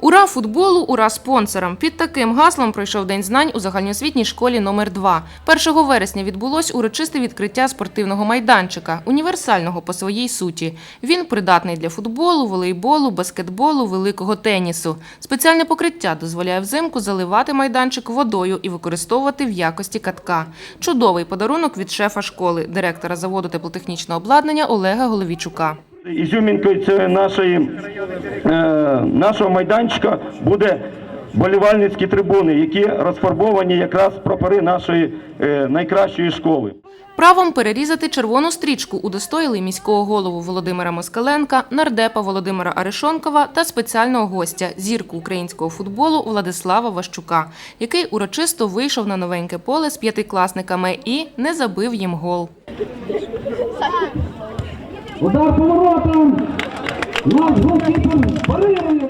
Ура футболу, ура спонсорам! Під таким гаслом пройшов День знань у загальноосвітній школі номер 2 1 вересня відбулось урочисте відкриття спортивного майданчика, універсального по своїй суті. Він придатний для футболу, волейболу, баскетболу, великого тенісу. Спеціальне покриття дозволяє взимку заливати майданчик водою і використовувати в якості катка. Чудовий подарунок від шефа школи, директора заводу теплотехнічного обладнання Олега Головічука. Ізюмінкою це нашої, е, нашого майданчика буде болівальницькі трибуни, які розфарбовані якраз прапори нашої е, найкращої школи. Правом перерізати червону стрічку удостоїли міського голову Володимира Москаленка, нардепа Володимира Арешонкова та спеціального гостя зірку українського футболу Владислава Ващука, який урочисто вийшов на новеньке поле з п'ятикласниками і не забив їм гол. Удар поворотом. Наш голкіпер парирує.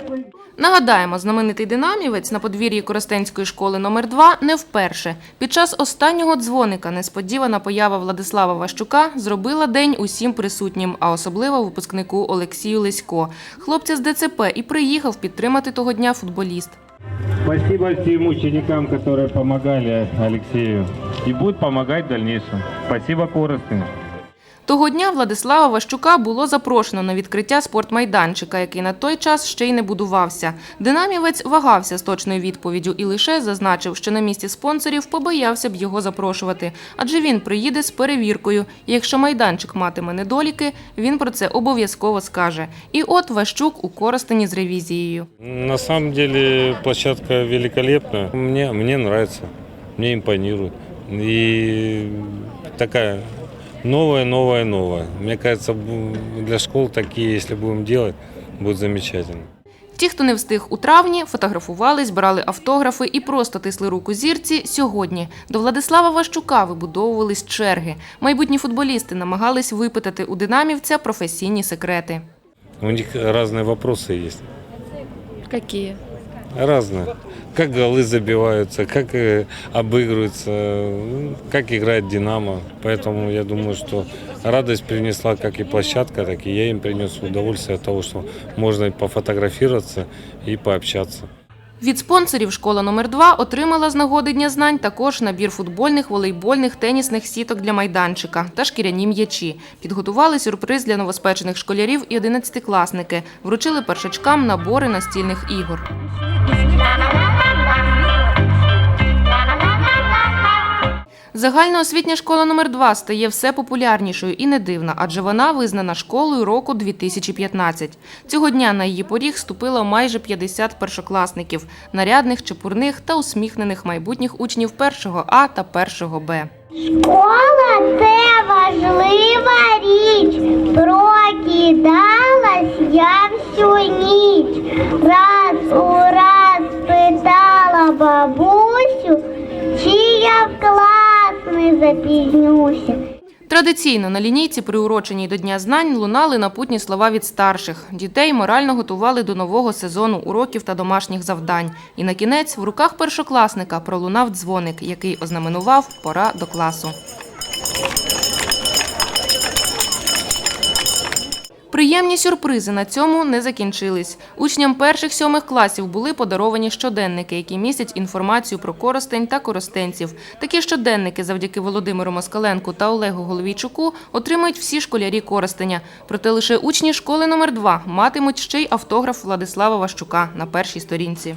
Нагадаємо, знаменитий динамівець на подвір'ї Коростенської школи номер 2 не вперше. Під час останнього дзвоника несподівана поява Владислава Ващука зробила день усім присутнім, а особливо випускнику Олексію Лесько. Хлопця з ДЦП і приїхав підтримати того дня футболіст. Спасибо всем ученикам, которые помогали Алексею и будут помогать в дальнейшем. Спасибо Коростыну. Того дня Владислава Ващука було запрошено на відкриття спортмайданчика, який на той час ще й не будувався. Динамівець вагався з точною відповіддю і лише зазначив, що на місці спонсорів побоявся б його запрошувати, адже він приїде з перевіркою. І якщо майданчик матиме недоліки, він про це обов'язково скаже. І от Ващук у Коростені з ревізією. На самом деле площадка великолепная. Мне, мне нравится, мне импонирует. И такая новая, новая, новая. Мне кажется, для школ такие, если будем делать, будет замечательно. Ті, хто не встиг у травні, фотографувались, брали автографи і просто тисли руку зірці сьогодні. До Владислава Ващука вибудовувались черги. Майбутні футболісти намагались випитати у динамівця професійні секрети. У них разные вопросы есть. Какие? Разные. Как голы забиваются, как э, обыгрываются, ну, как играет «Динамо». Поэтому я думаю, что радость принесла как и площадка, так и я им принес удовольствие от того, что можно и пофотографироваться и пообщаться. Від спонсорів школа номер 2 отримала з нагоди Дня знань також набір футбольних, волейбольних, тенісних сіток для майданчика та шкіряні м'ячі. Підготували сюрприз для новоспечених школярів і одинадцятикласники. Вручили першачкам набори настільних ігор. Загальноосвітня школа номер 2 стає все популярнішою і не дивна, адже вона визнана школою року 2015. Цього дня на її поріг ступило майже 50 першокласників, нарядних, чепурних та усміхнених майбутніх учнів першого А та першого Б. Школа це важлива річ. Прокидалась я всю ніч. Запізнюся. Традиційно на лінійці, приуроченій до Дня знань, лунали напутні слова від старших. Дітей морально готували до нового сезону уроків та домашніх завдань. І на кінець в руках першокласника пролунав дзвоник, який ознаменував пора до класу. Приємні сюрпризи на цьому не закінчились. Учням перших сьомих класів були подаровані щоденники, які містять інформацію про коростень та коростенців. Такі щоденники завдяки Володимиру Москаленку та Олегу Головійчуку отримають всі школярі Коростеня. Проте лише учні школи номер 2 матимуть ще й автограф Владислава Ващука на першій сторінці.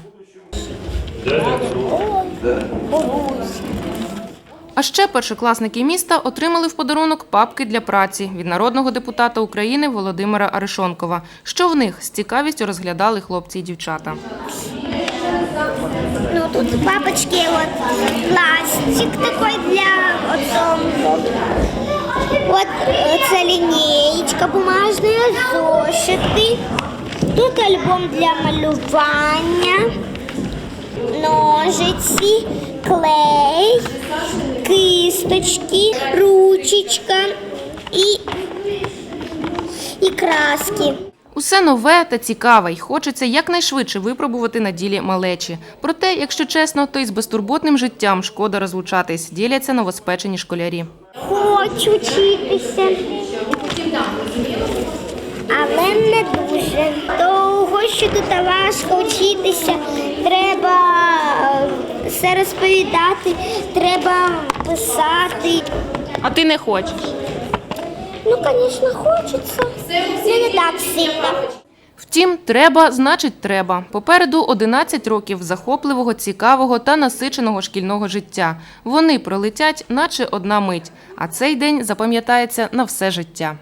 А ще першокласники міста отримали в подарунок папки для праці від народного депутата України Володимира Арешонкова. Що в них з цікавістю розглядали хлопці і дівчата. Ну тут папочки от пластик такой для от, от це лінійка бумажна, зошити. Тут альбом для малювання, ножиці, клей, кисточки, ручечка і, і краски. Усе нове та цікаве, й хочеться якнайшвидше випробувати на ділі малечі. Проте, якщо чесно, то й з безтурботним життям шкода розлучатись, діляться новоспечені школярі. Хочу вчитися. але не дуже. Того, що тут важко вчитися, треба е, все розповідати, треба писати. А ти не хочеш? Ну, звісно, хочеться. Ну, не так сильно. Втім, треба, значить, треба. Попереду 11 років захопливого, цікавого та насиченого шкільного життя. Вони пролетять, наче одна мить. А цей день запам'ятається на все життя.